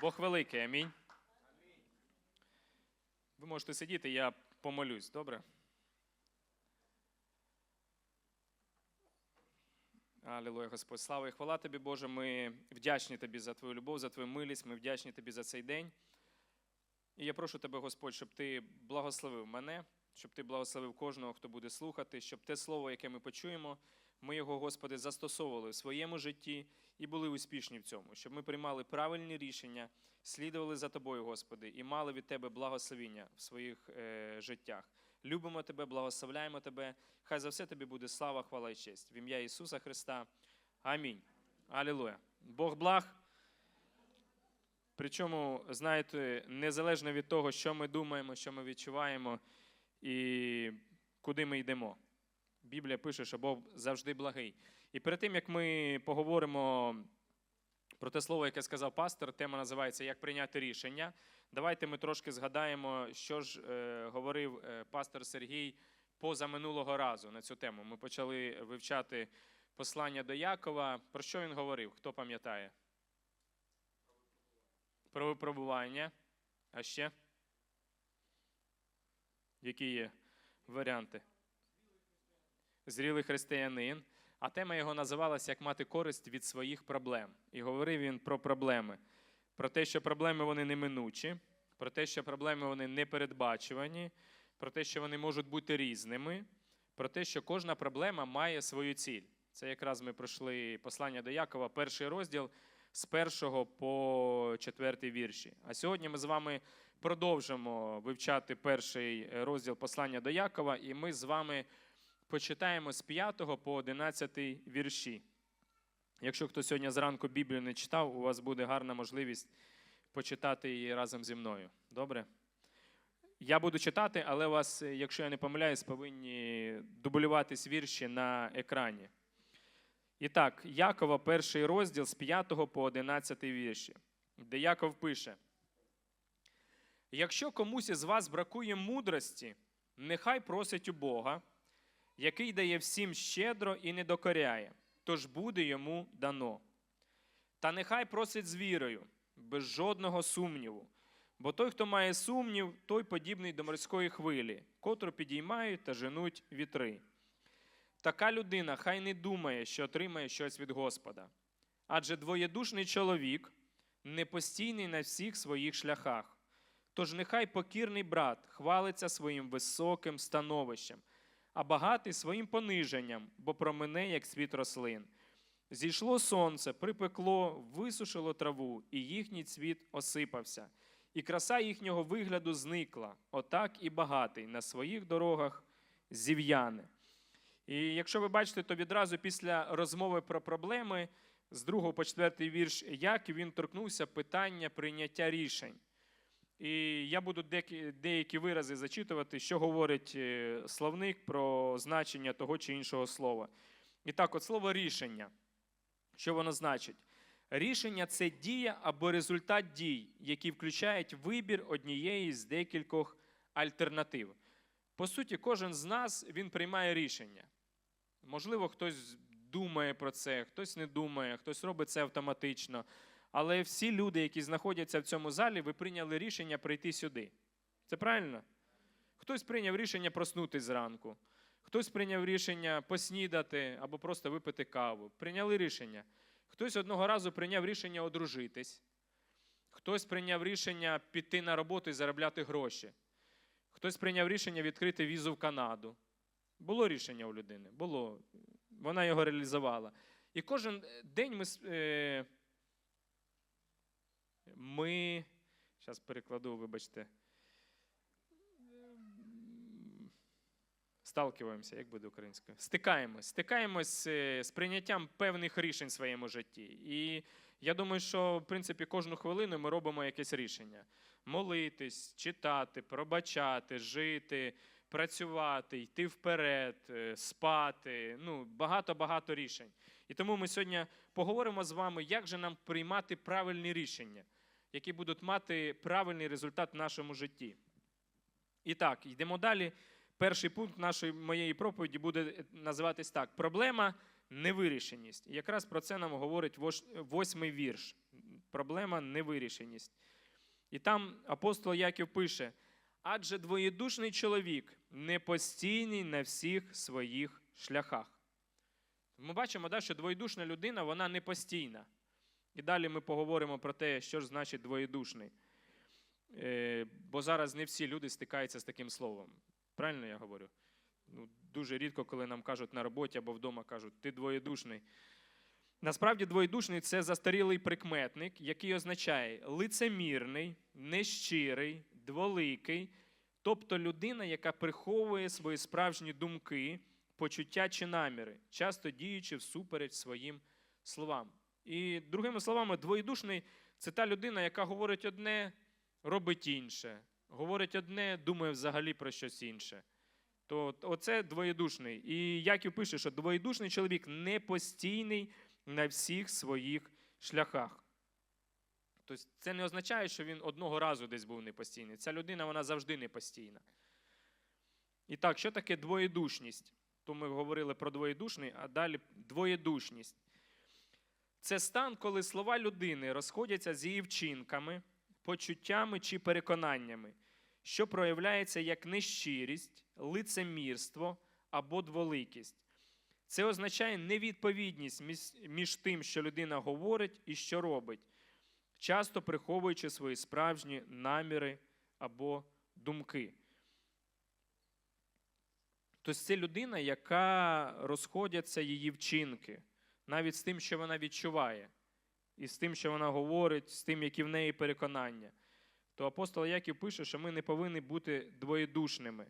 Бог великий, амінь. Ви можете сидіти, я помолюсь, добре? Алілуя, Господь, слава і хвала тобі, Боже. Ми вдячні тобі за твою любов, за твою милість. Ми вдячні тобі за цей день. І я прошу тебе, Господь, щоб ти благословив мене, щоб ти благословив кожного, хто буде слухати, щоб те слово, яке ми почуємо, ми його, Господи, застосовували в своєму житті і були успішні в цьому, щоб ми приймали правильні рішення, слідували за тобою, Господи, і мали від Тебе благословіння в своїх е, життях. Любимо Тебе, благословляємо Тебе. Хай за все Тобі буде слава, хвала і честь. В ім'я Ісуса Христа. Амінь. Алілуя. Бог благ. Причому, знаєте, незалежно від того, що ми думаємо, що ми відчуваємо і куди ми йдемо. Біблія пише, що Бог завжди благий. І перед тим, як ми поговоримо про те слово, яке сказав пастор, тема називається Як прийняти рішення. Давайте ми трошки згадаємо, що ж е, говорив е, пастор Сергій позаминулого разу на цю тему. Ми почали вивчати послання до Якова. Про що він говорив? Хто пам'ятає? Про випробування. А ще? Які є варіанти? Зрілий християнин. А тема його називалася Як мати користь від своїх проблем. І говорив він про проблеми. Про те, що проблеми вони неминучі, про те, що проблеми вони непередбачувані, про те, що вони можуть бути різними, про те, що кожна проблема має свою ціль. Це якраз ми пройшли послання до Якова, перший розділ з першого по четвертий вірші. А сьогодні ми з вами продовжимо вивчати перший розділ послання до Якова, і ми з вами почитаємо з 5 по 11 вірші. Якщо хто сьогодні зранку Біблію не читав, у вас буде гарна можливість почитати її разом зі мною. Добре? Я буду читати, але вас, якщо я не помиляюсь, повинні дублюватись вірші на екрані. І так, Якова, перший розділ з 5 по 11 вірші, де Яков пише: Якщо комусь із вас бракує мудрості, нехай просить у Бога, який дає всім щедро і не докоряє, тож буде йому дано. Та нехай просить з вірою, без жодного сумніву. Бо той, хто має сумнів, той подібний до морської хвилі, котру підіймають та женуть вітри. Така людина хай не думає, що отримає щось від Господа. Адже двоєдушний чоловік непостійний на всіх своїх шляхах. Тож нехай покірний брат хвалиться своїм високим становищем, а багатий своїм пониженням, бо промене, як світ рослин. Зійшло сонце, припекло, висушило траву, і їхній цвіт осипався, і краса їхнього вигляду зникла, отак і багатий на своїх дорогах зів'яне. І якщо ви бачите, то відразу після розмови про проблеми з 2 по 4 вірш, як він торкнувся питання прийняття рішень. І я буду деякі, вирази зачитувати, що говорить е, словник про значення того чи іншого слова. І так, от слово рішення. Що воно значить? Рішення це дія або результат дій, які включають вибір однієї з декількох альтернатив. По суті, кожен з нас він приймає рішення. Можливо, хтось думає про це, хтось не думає, хтось робить це автоматично. Але всі люди, які знаходяться в цьому залі, ви прийняли рішення прийти сюди. Це правильно? Хтось прийняв рішення проснутися зранку, хтось прийняв рішення поснідати або просто випити каву. Прийняли рішення. Хтось одного разу прийняв рішення одружитись, хтось прийняв рішення піти на роботу і заробляти гроші, хтось прийняв рішення відкрити візу в Канаду. Було рішення у людини, було. Вона його реалізувала. І кожен день ми. Ми. Зараз перекладу, вибачте. Сталкиваємося, як буде українською? Стикаємось. Стикаємось е, з прийняттям певних рішень в своєму житті. І я думаю, що в принципі кожну хвилину ми робимо якесь рішення: молитись, читати, пробачати, жити, працювати, йти вперед, е, спати. Ну, багато-багато рішень. І тому ми сьогодні поговоримо з вами, як же нам приймати правильні рішення, які будуть мати правильний результат в нашому житті. І так, йдемо далі. Перший пункт нашої моєї проповіді буде називатись так: проблема невирішеність. І якраз про це нам говорить восьмий вірш проблема невирішеність. І там апостол Яків пише: адже двоєдушний чоловік непостійний на всіх своїх шляхах. Ми бачимо, да, що двоєдушна людина вона не постійна. І далі ми поговоримо про те, що ж значить двоєдушний. Е, бо зараз не всі люди стикаються з таким словом. Правильно я говорю? Ну, дуже рідко, коли нам кажуть на роботі або вдома кажуть, ти двоєдушний. Насправді, двоєдушний це застарілий прикметник, який означає лицемірний, нещирий, дволикий, тобто людина, яка приховує свої справжні думки, почуття чи наміри, часто діючи всупереч своїм словам. І другими словами, двоєдушний це та людина, яка говорить одне, робить інше, говорить одне, думає взагалі про щось інше. То оце двоєдушний. І Яків пише, що двоєдушний чоловік не постійний на всіх своїх шляхах. Тобто це не означає, що він одного разу десь був непостійний. Ця людина вона завжди непостійна. І так, що таке двоєдушність? То ми говорили про двоєдушний, а далі двоєдушність. Це стан, коли слова людини розходяться з її вчинками, почуттями чи переконаннями, що проявляється як нещирість, лицемірство або дволикість. Це означає невідповідність між- тим, що людина говорить і що робить, часто приховуючи свої справжні наміри або думки. Тобто це людина, яка розходяться її вчинки, навіть з тим, що вона відчуває, і з тим, що вона говорить, з тим, які в неї переконання. То апостол Яків пише, що ми не повинні бути двоєдушними.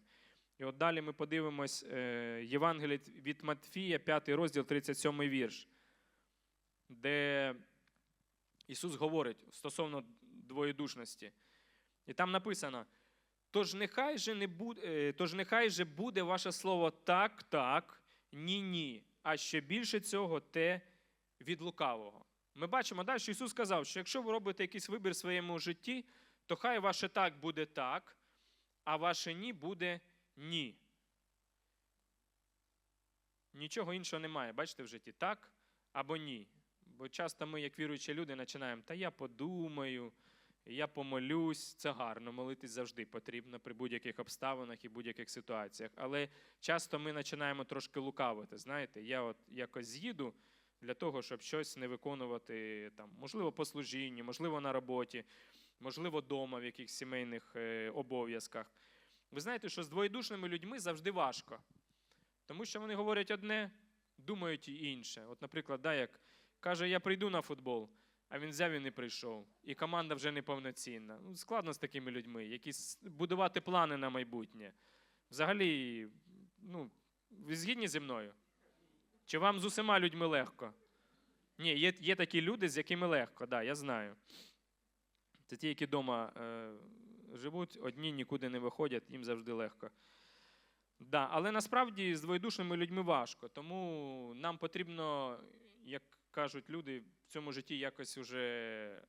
І от далі ми подивимось е, Євангеліє від Матфія, 5 розділ, 37 вірш, де Ісус говорить стосовно двоєдушності. І там написано: тож нехай же, не буде, тож нехай же буде ваше слово так, так, ні, ні, а ще більше цього те від лукавого. Ми бачимо, да, що Ісус сказав, що якщо ви робите якийсь вибір в своєму житті, то хай ваше так буде так, а ваше ні буде ні. Нічого іншого немає. Бачите в житті так або ні. Бо часто ми, як віруючі люди, починаємо, та я подумаю, я помолюсь. Це гарно, молитись завжди потрібно при будь-яких обставинах і будь-яких ситуаціях. Але часто ми починаємо трошки лукавити. Знаєте, я от якось з'їду для того, щоб щось не виконувати, там, можливо, по служінні, можливо, на роботі, можливо, вдома в якихось сімейних е, обов'язках. Ви знаєте, що з двоєдушними людьми завжди важко. Тому що вони говорять одне, думають і інше. От, наприклад, да, як каже, я прийду на футбол, а він взяв і не прийшов. І команда вже неповноцінна. Ну, складно з такими людьми, які будувати плани на майбутнє. Взагалі, ну, ви згідні зі мною? Чи вам з усіма людьми легко? Ні, є, є такі люди, з якими легко, да, я знаю. Це ті, які вдома е, живуть, одні нікуди не виходять, їм завжди легко. Да, але насправді з двоєдушними людьми важко. Тому нам потрібно, як кажуть люди, в цьому житті якось уже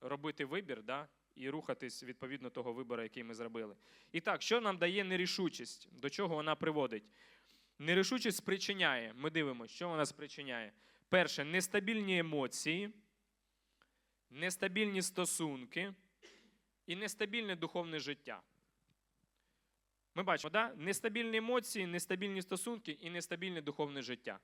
робити вибір да, і рухатись відповідно того вибору, який ми зробили. І так, що нам дає нерішучість? До чого вона приводить? Нерішучість спричиняє. Ми дивимося, що вона спричиняє. Перше, нестабільні емоції, нестабільні стосунки і нестабільне духовне життя. Ми бачимо, да? нестабільні емоції, нестабільні стосунки і нестабільне духовне життя.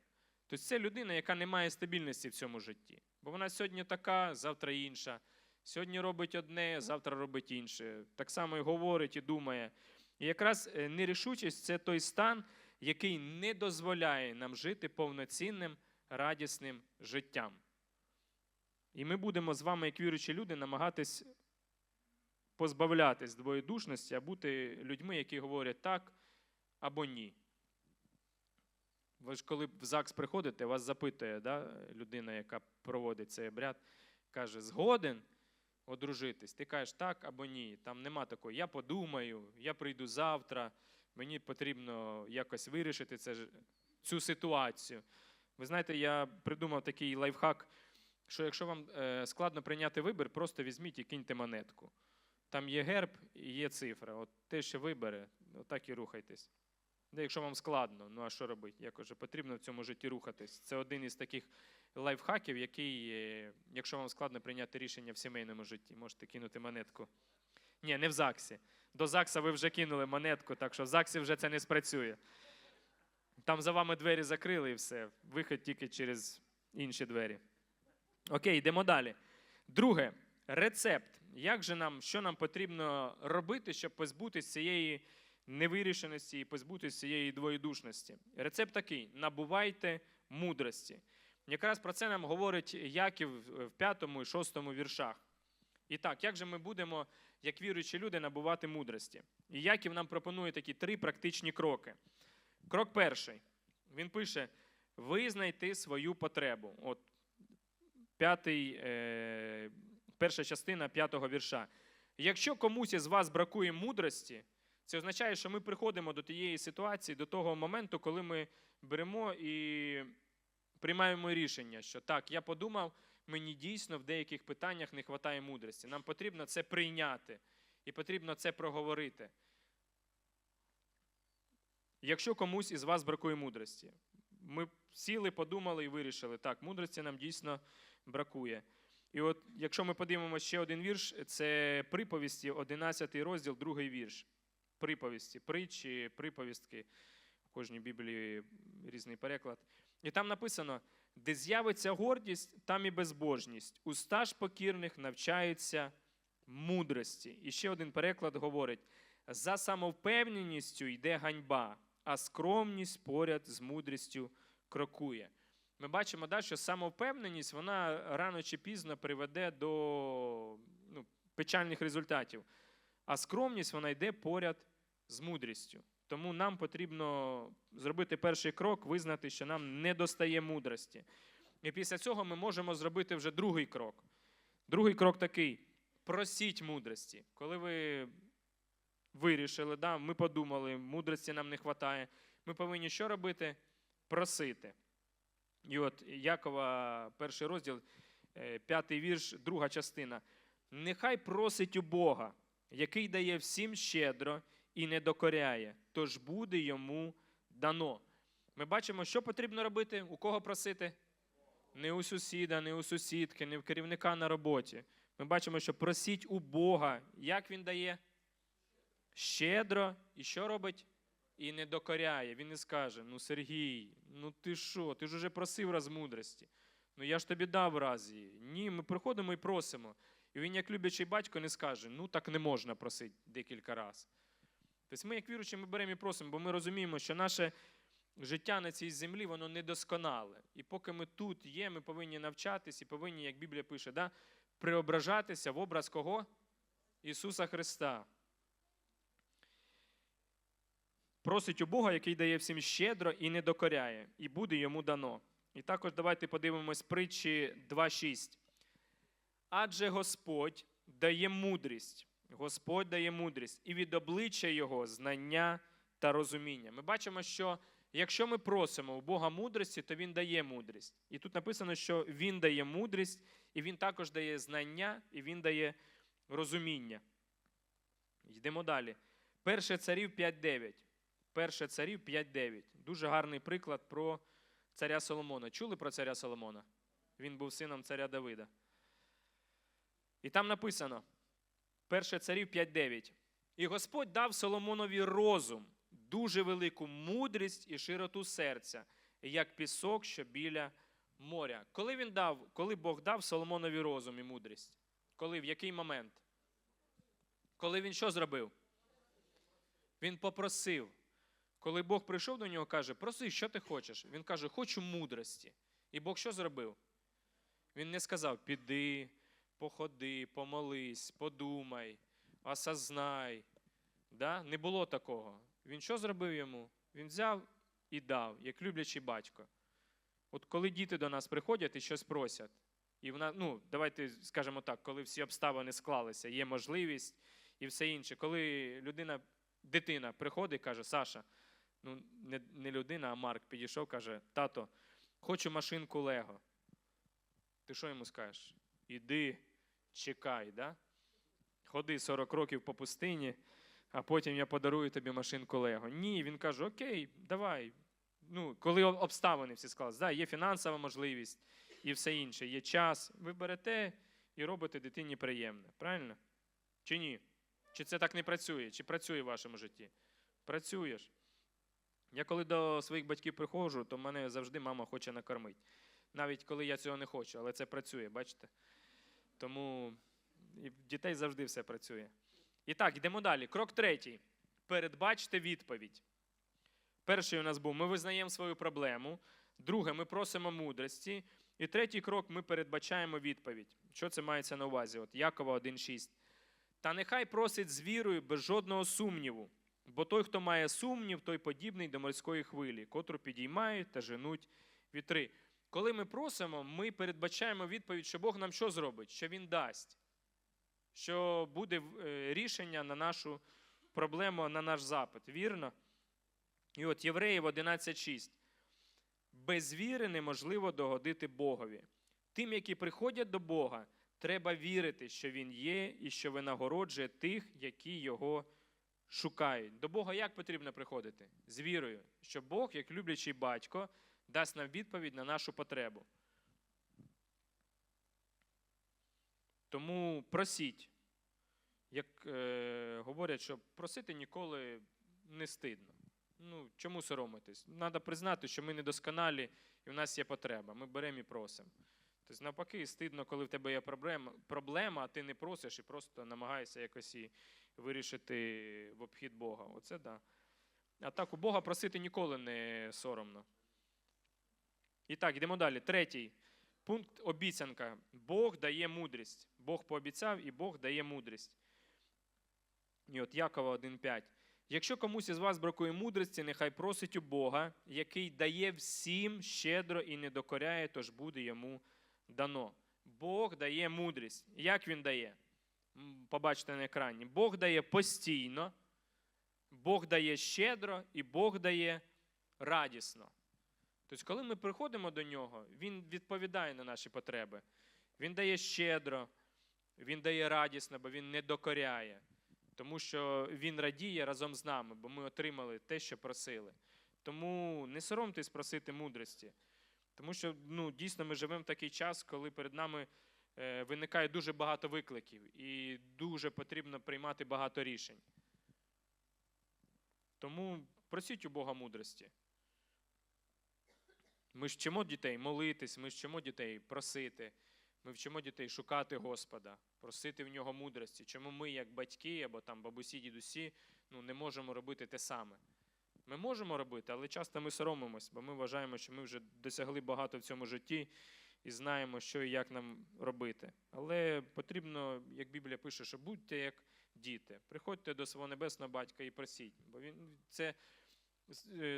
Тобто це людина, яка не має стабільності в цьому житті. Бо вона сьогодні така, завтра інша. Сьогодні робить одне, завтра робить інше. Так само і говорить і думає. І якраз е, нерішучість це той стан, який не дозволяє нам жити повноцінним, радісним життям. І ми будемо з вами, як віруючі люди, намагатись позбавлятись двоєдушності, а бути людьми, які говорять так або ні. Ви ж коли в ЗАГС приходите, вас запитує да, людина, яка проводить цей обряд, каже, згоден одружитись. Ти кажеш так або ні. Там нема такого, я подумаю, я прийду завтра, мені потрібно якось вирішити це, цю ситуацію. Ви знаєте, я придумав такий лайфхак, що якщо вам е, складно прийняти вибір, просто візьміть і киньте монетку. Там є герб і є цифра. От те, що вибере, отак і рухайтесь. Де якщо вам складно, ну а що робити? Як уже потрібно в цьому житті рухатись. Це один із таких лайфхаків, який, е, якщо вам складно прийняти рішення в сімейному житті, можете кинути монетку. Ні, не в ЗАГСі. До ЗАГСа ви вже кинули монетку, так що в ЗАГСі вже це не спрацює. Там за вами двері закрили і все. Вихід тільки через інші двері. Окей, йдемо далі. Друге, рецепт. Як же нам, що нам потрібно робити, щоб позбутися цієї невирішеності і позбутися цієї двоєдушності? Рецепт такий: набувайте мудрості. Якраз про це нам говорить Яків в п'ятому і шостому віршах. І так, як же ми будемо, як віруючі люди, набувати мудрості? І Яків нам пропонує такі три практичні кроки. Крок перший. Він пише: визнайте свою потребу. От п'ятий, е, перша частина п'ятого вірша. Якщо комусь із вас бракує мудрості, це означає, що ми приходимо до тієї ситуації, до того моменту, коли ми беремо і приймаємо рішення, що так, я подумав, мені дійсно в деяких питаннях не вистачає мудрості. Нам потрібно це прийняти і потрібно це проговорити. Якщо комусь із вас бракує мудрості, ми сіли, подумали і вирішили, так, мудрості нам дійсно бракує. І от, якщо ми подивимося ще один вірш, це приповісті, 11 розділ, другий вірш. Приповісті, притчі, приповістки. В кожній Біблії різний переклад. І там написано: де з'явиться гордість, там і безбожність. Уста ж покірних навчаються мудрості. І ще один переклад говорить: за самовпевненістю йде ганьба, а скромність поряд з мудрістю крокує. Ми бачимо, да, що самовпевненість вона рано чи пізно приведе до ну, печальних результатів. А скромність вона йде поряд з мудрістю. Тому нам потрібно зробити перший крок, визнати, що нам не достає мудрості. І після цього ми можемо зробити вже другий крок. Другий крок такий: просіть мудрості. Коли ви вирішили, да, ми подумали, мудрості нам не вистачає, ми повинні що робити? Просити. І от Якова, перший розділ, е, п'ятий вірш, друга частина. Нехай просить у Бога, який дає всім щедро і не докоряє, тож буде йому дано. Ми бачимо, що потрібно робити, у кого просити? Не у сусіда, не у сусідки, не в керівника на роботі. Ми бачимо, що просіть у Бога. Як він дає? Щедро. І що робить? І не докоряє. Він не скаже: Ну, Сергій, ну ти що? Ти ж уже просив раз мудрості. Ну я ж тобі дав раз її. Ні, ми приходимо і просимо. І він, як люблячий батько, не скаже: ну так не можна просити декілька разів. Тобто ми, як віруючі, ми беремо і просимо, бо ми розуміємо, що наше життя на цій землі, воно недосконале. І поки ми тут є, ми повинні навчатись і повинні, як Біблія пише, да, преображатися в образ кого? Ісуса Христа. Просить у Бога, який дає всім щедро і не докоряє, і буде йому дано. І також давайте подивимось притчі 2.6. Адже Господь дає мудрість. Господь дає мудрість, і від обличчя Його знання та розуміння. Ми бачимо, що якщо ми просимо у Бога мудрості, то Він дає мудрість. І тут написано, що Він дає мудрість, і Він також дає знання, і Він дає розуміння. Йдемо далі. Перше царів 5.9. Перше царів 5.9. Дуже гарний приклад про царя Соломона. Чули про царя Соломона? Він був сином царя Давида. І там написано: Перше царів 5.9. І Господь дав Соломонові розум, дуже велику мудрість і широту серця, як пісок, що біля моря. Коли він дав, коли Бог дав Соломонові розум і мудрість? Коли, в який момент? Коли він що зробив? Він попросив. Коли Бог прийшов до нього, каже, проси, що ти хочеш? Він каже, хочу мудрості. І Бог що зробив? Він не сказав, піди, походи, помолись, подумай, осознай. Да? Не було такого. Він що зробив йому? Він взяв і дав, як люблячий батько. От коли діти до нас приходять і щось просять, і вона, ну, давайте скажемо так, коли всі обставини склалися, є можливість і все інше. Коли людина, дитина приходить і каже, Саша, ну не, не людина, а Марк підійшов, каже, тато, хочу машинку Лего. Ти що йому скажеш? Іди, чекай, да? ходи 40 років по пустині, а потім я подарую тобі машинку Лего. Ні, він каже, окей, давай. Ну, коли обставини всі склалися, да, є фінансова можливість, і все інше. Є час. Ви берете і робите дитині приємне. Правильно? Чи ні? Чи це так не працює? Чи працює в вашому житті? Працюєш. Я коли до своїх батьків приходжу, то мене завжди мама хоче накормити. Навіть коли я цього не хочу, але це працює, бачите? Тому і в дітей завжди все працює. І так, йдемо далі. Крок третій. Передбачте відповідь. Перший у нас був: ми визнаємо свою проблему. Друге, ми просимо мудрості. І третій крок ми передбачаємо відповідь. Що це мається на увазі? От Якова 1,6. Та нехай просить з вірою без жодного сумніву, бо той, хто має сумнів, той подібний до морської хвилі, котру підіймають та женуть вітри. Коли ми просимо, ми передбачаємо відповідь, що Бог нам що зробить? Що Він дасть, що буде е, рішення на нашу проблему, на наш запит. Вірно? І от Євреїв 11.6. Без віри неможливо догодити Богові. Тим, які приходять до Бога, треба вірити, що Він є і що винагороджує тих, які його шукають. До Бога як потрібно приходити? З вірою, що Бог, як люблячий батько, дасть нам відповідь на нашу потребу. Тому просіть. Як е, говорять, що просити ніколи не стидно. Ну, чому соромитись? Треба признати, що ми недосконалі і в нас є потреба. Ми беремо і просимо. Тобто, навпаки, стидно, коли в тебе є проблема, а ти не просиш і просто намагаєшся якось її вирішити в обхід Бога. Оце да. А так у Бога просити ніколи не соромно. І так, йдемо далі. Третій пункт обіцянка. Бог дає мудрість. Бог пообіцяв і Бог дає мудрість. І от Якова 1,5. Якщо комусь із вас бракує мудрості, нехай просить у Бога, який дає всім щедро і не докоряє, тож буде йому дано. Бог дає мудрість. Як він дає? Побачите на екрані. Бог дає постійно, Бог дає щедро і Бог дає радісно. Тобто, коли ми приходимо до нього, Він відповідає на наші потреби. Він дає щедро, Він дає радісно, бо Він не докоряє. Тому що Він радіє разом з нами, бо ми отримали те, що просили. Тому не соромтесь просити мудрості. Тому що ну, дійсно ми живемо в такий час, коли перед нами е, виникає дуже багато викликів і дуже потрібно приймати багато рішень. Тому просіть у Бога мудрості. Ми вчимо дітей молитись, ми вчимо дітей просити. Ми вчимо дітей шукати Господа, просити в нього мудрості. Чому ми, як батьки або там бабусі, дідусі, ну, не можемо робити те саме? Ми можемо робити, але часто ми соромимось, бо ми вважаємо, що ми вже досягли багато в цьому житті і знаємо, що і як нам робити. Але потрібно, як Біблія пише, що будьте як діти. Приходьте до свого небесного батька і просіть, бо він це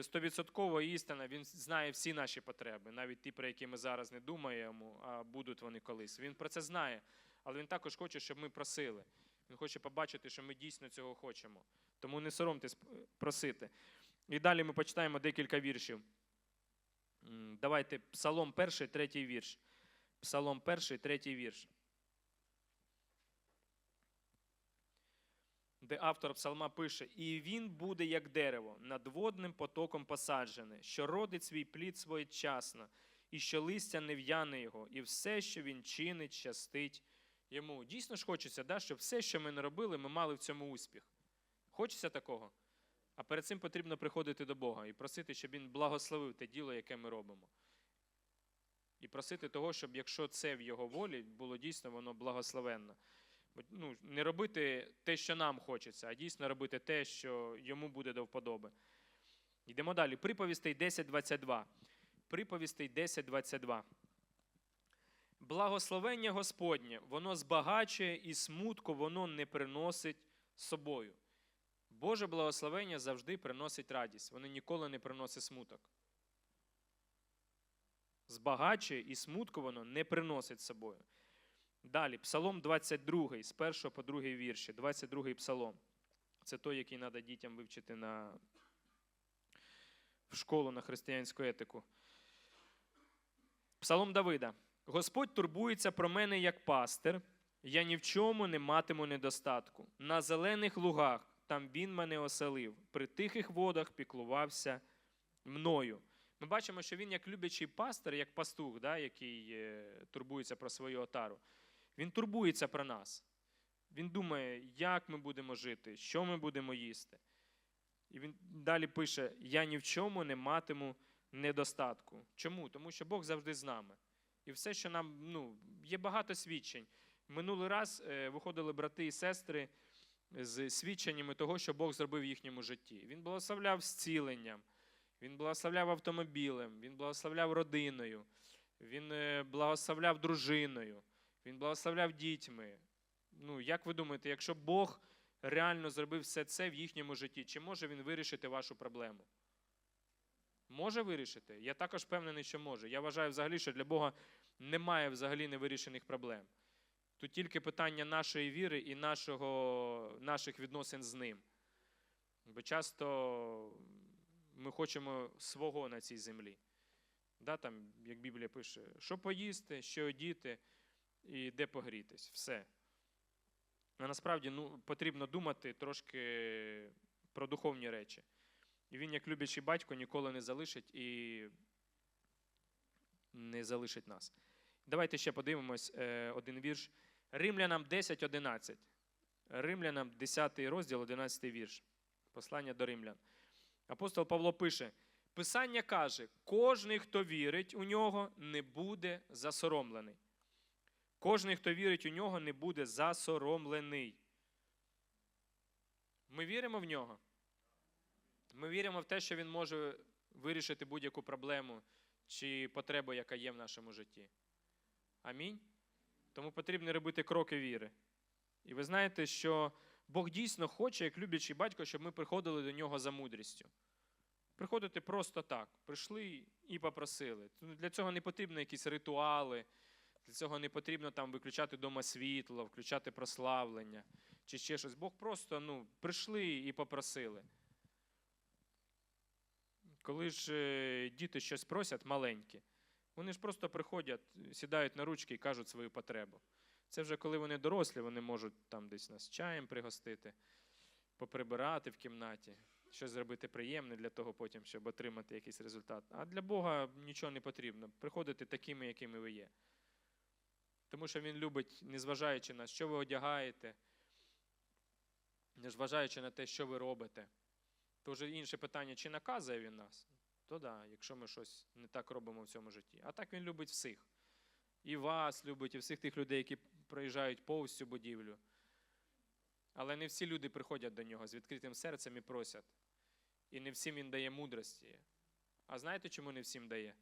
стовідсоткова істина, він знає всі наші потреби, навіть ті, про які ми зараз не думаємо, а будуть вони колись. Він про це знає, але він також хоче, щоб ми просили. Він хоче побачити, що ми дійсно цього хочемо. Тому не соромтесь е, просити. І далі ми почитаємо декілька віршів. Давайте Псалом перший, третій вірш. Псалом перший, третій вірш. Де автор псалма пише: І він буде як дерево, над водним потоком посаджене, що родить свій плід своєчасно, і що листя не в'яне його, і все, що він чинить, щастить йому. Дійсно ж хочеться, да, щоб все, що ми не робили, ми мали в цьому успіх. Хочеться такого? А перед цим потрібно приходити до Бога і просити, щоб Він благословив те діло, яке ми робимо. І просити того, щоб якщо це в Його волі, було дійсно воно благословенно. Ну, не робити те, що нам хочеться, а дійсно робити те, що йому буде до вподоби. Йдемо далі. Приповістей 10.22. Приповістей 10.22. Благословення Господнє, воно збагачує і смутку воно не приносить собою. Боже благословення завжди приносить радість, воно ніколи не приносить смуток. Збагачує і смутку воно не приносить собою. Далі, Псалом 22, з 1 по 2 вірші, 22 псалом. Це той, який треба дітям вивчити на... в школу на християнську етику. Псалом Давида. Господь турбується про мене як пастир, я ні в чому не матиму недостатку. На зелених лугах там він мене оселив, при тихих водах піклувався мною. Ми бачимо, що він як люблячий пастир, як пастух, да, який е, турбується про свою отару, він турбується про нас. Він думає, як ми будемо жити, що ми будемо їсти. І він далі пише: Я ні в чому не матиму недостатку. Чому? Тому що Бог завжди з нами. І все, що нам ну, є багато свідчень. Минулий раз е, виходили брати і сестри з свідченнями того, що Бог зробив в їхньому житті. Він благословляв зціленням, він благословляв автомобілем, він благословляв родиною, він е, благословляв дружиною, він благословляв дітьми. Ну, як ви думаєте, якщо Бог реально зробив все це в їхньому житті, чи може він вирішити вашу проблему? Може вирішити? Я також впевнений, що може. Я вважаю взагалі, що для Бога немає взагалі невирішених проблем. Тут тільки питання нашої віри і нашого, наших відносин з ним. Бо часто ми хочемо свого на цій землі. Да, там, як Біблія пише, що поїсти, що одіти і де погрітись. Все. А насправді ну, потрібно думати трошки про духовні речі. І він, як люблячий батько, ніколи не залишить і не залишить нас. Давайте ще подивимось е, один вірш. Римлянам 10.11. Римлянам 10 розділ, 11 вірш. Послання до римлян. Апостол Павло пише: Писання каже: кожний, хто вірить у нього, не буде засоромлений. Кожний, хто вірить у нього, не буде засоромлений. Ми віримо в нього. Ми віримо в те, що він може вирішити будь-яку проблему чи потребу, яка є в нашому житті. Амінь. Тому потрібно робити кроки віри. І ви знаєте, що Бог дійсно хоче, як люблячий батько, щоб ми приходили до нього за мудрістю. Приходити просто так. Прийшли і попросили. Для цього не потрібно якісь ритуали, для цього не потрібно там виключати дома світло, включати прославлення чи ще щось. Бог просто ну, прийшли і попросили. Коли ж е, діти щось просять маленькі, вони ж просто приходять, сідають на ручки і кажуть свою потребу. Це вже коли вони дорослі, вони можуть там десь нас чаєм пригостити, поприбирати в кімнаті, щось зробити приємне для того потім, щоб отримати якийсь результат. А для Бога нічого не потрібно. Приходити такими, якими ви є. Тому що Він любить, незважаючи на що ви одягаєте, незважаючи на те, що ви робите. То вже інше питання, чи наказує він нас? То да, якщо ми щось не так робимо в цьому житті. А так він любить всіх. І вас любить, і всіх тих людей, які проїжджають повз цю будівлю. Але не всі люди приходять до нього з відкритим серцем і просять. І не всім він дає мудрості. А знаєте, чому не всім дає?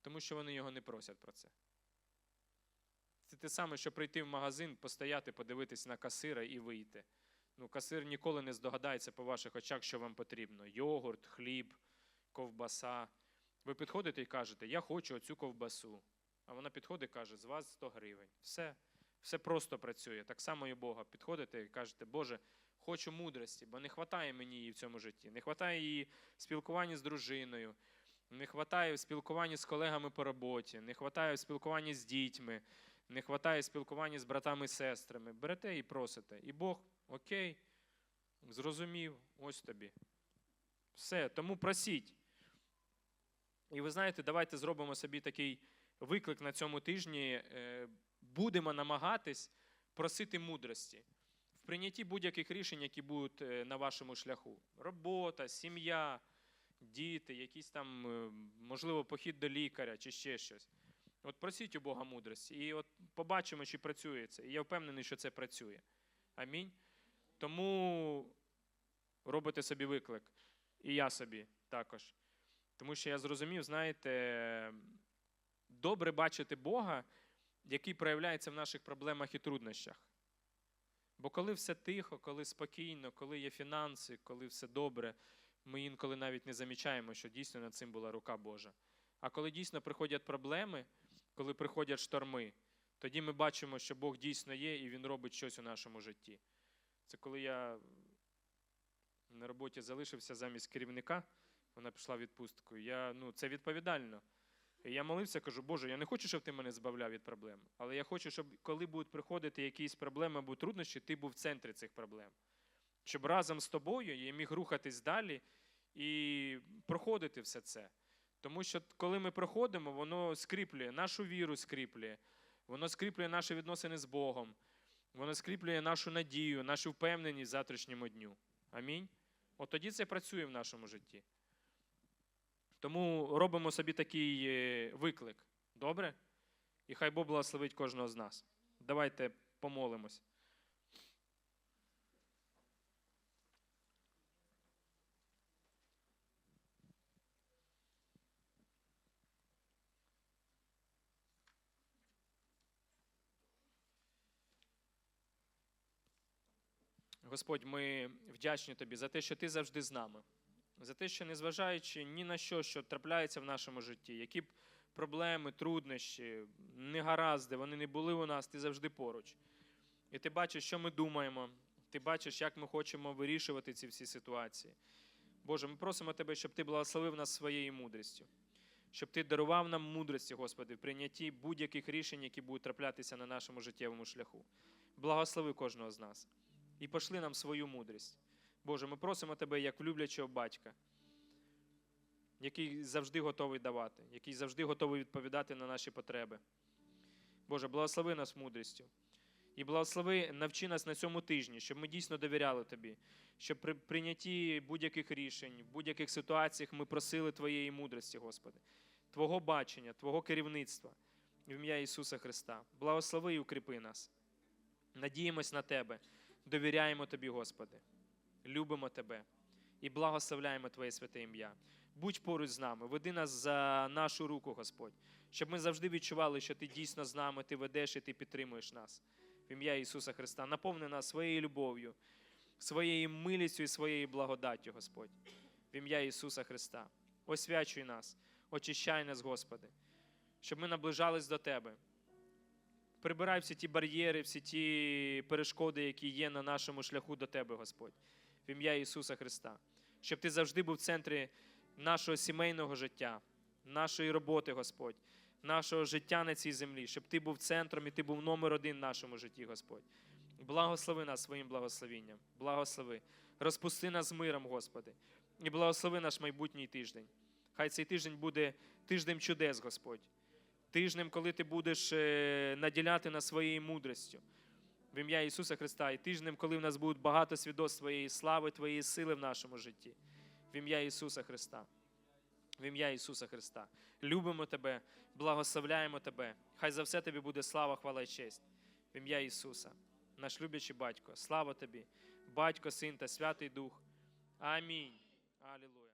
Тому що вони його не просять про це. Це те саме, що прийти в магазин, постояти, подивитись на касира і вийти. Ну, касир ніколи не здогадається по ваших очах, що вам потрібно: йогурт, хліб, ковбаса. Ви підходите і кажете, я хочу оцю ковбасу. А вона підходить і каже, з вас 100 гривень. Все, все просто працює. Так само і Бога. Підходите і кажете, Боже, хочу мудрості, бо не вистачає мені її в цьому житті. Не вистачає її в спілкуванні з дружиною, не вистачає в спілкуванні з колегами по роботі, не вистачає в спілкуванні з дітьми, не вистачає в спілкуванні з братами і сестрами. Берете і просите. І Бог, окей, зрозумів, ось тобі. Все, тому просіть. І ви знаєте, давайте зробимо собі такий виклик на цьому тижні. Е, Будемо намагатись просити мудрості в прийнятті будь-яких рішень, які будуть е, на вашому шляху. Робота, сім'я, діти, якісь там, е, можливо, похід до лікаря чи ще щось. От просіть у Бога мудрості. І от побачимо, чи працює це. І я впевнений, що це працює. Амінь. Тому робите собі виклик. І я собі також. Тому що я зрозумів, знаєте, добре бачити Бога, який проявляється в наших проблемах і труднощах. Бо коли все тихо, коли спокійно, коли є фінанси, коли все добре, ми інколи навіть не замічаємо, що дійсно над цим була рука Божа. А коли дійсно приходять проблеми, коли приходять шторми, тоді ми бачимо, що Бог дійсно є і Він робить щось у нашому житті. Це коли я на роботі залишився замість керівника, вона пішла в відпустку. Я, ну, це відповідально. І я молився, кажу, Боже, я не хочу, щоб ти мене збавляв від проблем. Але я хочу, щоб коли будуть приходити якісь проблеми або труднощі, ти був в центрі цих проблем. Щоб разом з тобою я міг рухатись далі і проходити все це. Тому що коли ми проходимо, воно скріплює нашу віру, скріплює, воно скріплює наші відносини з Богом, воно скріплює нашу надію, нашу впевненість завтрашньому дню. Амінь. От тоді це працює в нашому житті. Тому робимо собі такий е, виклик. Добре? І хай Бог благословить кожного з нас. Давайте помолимось. Господь, ми вдячні Тобі за те, що Ти завжди з нами, за те, що незважаючи ні на що, що трапляється в нашому житті, які б проблеми, труднощі, негаразди, вони не були у нас, ти завжди поруч. І ти бачиш, що ми думаємо, ти бачиш, як ми хочемо вирішувати ці всі ситуації. Боже, ми просимо Тебе, щоб Ти благословив нас своєю мудрістю, щоб Ти дарував нам мудрості, Господи, в прийнятті будь-яких рішень, які будуть траплятися на нашому життєвому шляху. Благослови кожного з нас і пошли нам свою мудрість. Боже, ми просимо Тебе як люблячого батька, який завжди готовий давати, який завжди готовий відповідати на наші потреби. Боже, благослови нас мудрістю. І благослови, навчи нас на цьому тижні, щоб ми дійсно довіряли Тобі, щоб при прийнятті будь-яких рішень, в будь-яких ситуаціях ми просили Твоєї мудрості, Господи, Твого бачення, Твого керівництва в ім'я Ісуса Христа. Благослови і укріпи нас. Надіємось на Тебе, довіряємо Тобі, Господи, любимо Тебе і благословляємо Твоє святе ім'я. Будь поруч з нами, веди нас за нашу руку, Господь, щоб ми завжди відчували, що Ти дійсно з нами, Ти ведеш і Ти підтримуєш нас. В ім'я Ісуса Христа. Наповни нас своєю любов'ю, своєю милістю і своєю благодаттю, Господь. В ім'я Ісуса Христа. Освячуй нас, очищай нас, Господи, щоб ми наближались до Тебе. Прибирай всі ті бар'єри, всі ті перешкоди, які є на нашому шляху до Тебе, Господь. В ім'я Ісуса Христа. Щоб Ти завжди був в центрі нашого сімейного життя, нашої роботи, Господь, нашого життя на цій землі, щоб Ти був центром і Ти був номер один в нашому житті, Господь. Благослови нас своїм благословінням. Благослови. Розпусти нас миром, Господи, і благослови наш майбутній тиждень. Хай цей тиждень буде тижнем чудес, Господь. Тижнем, коли ти будеш е, наділяти нас своєю мудрістю в ім'я Ісуса Христа, і тижнем, коли в нас буде багато свідоцтв Твоєї слави, Твоєї сили в нашому житті. В ім'я Ісуса Христа. В ім'я Ісуса Христа. Любимо Тебе, благословляємо Тебе. Хай за все Тобі буде слава, хвала і честь. В ім'я Ісуса, наш любячий батько. Слава Тобі, Батько, Син та Святий Дух. Амінь. Алілуя.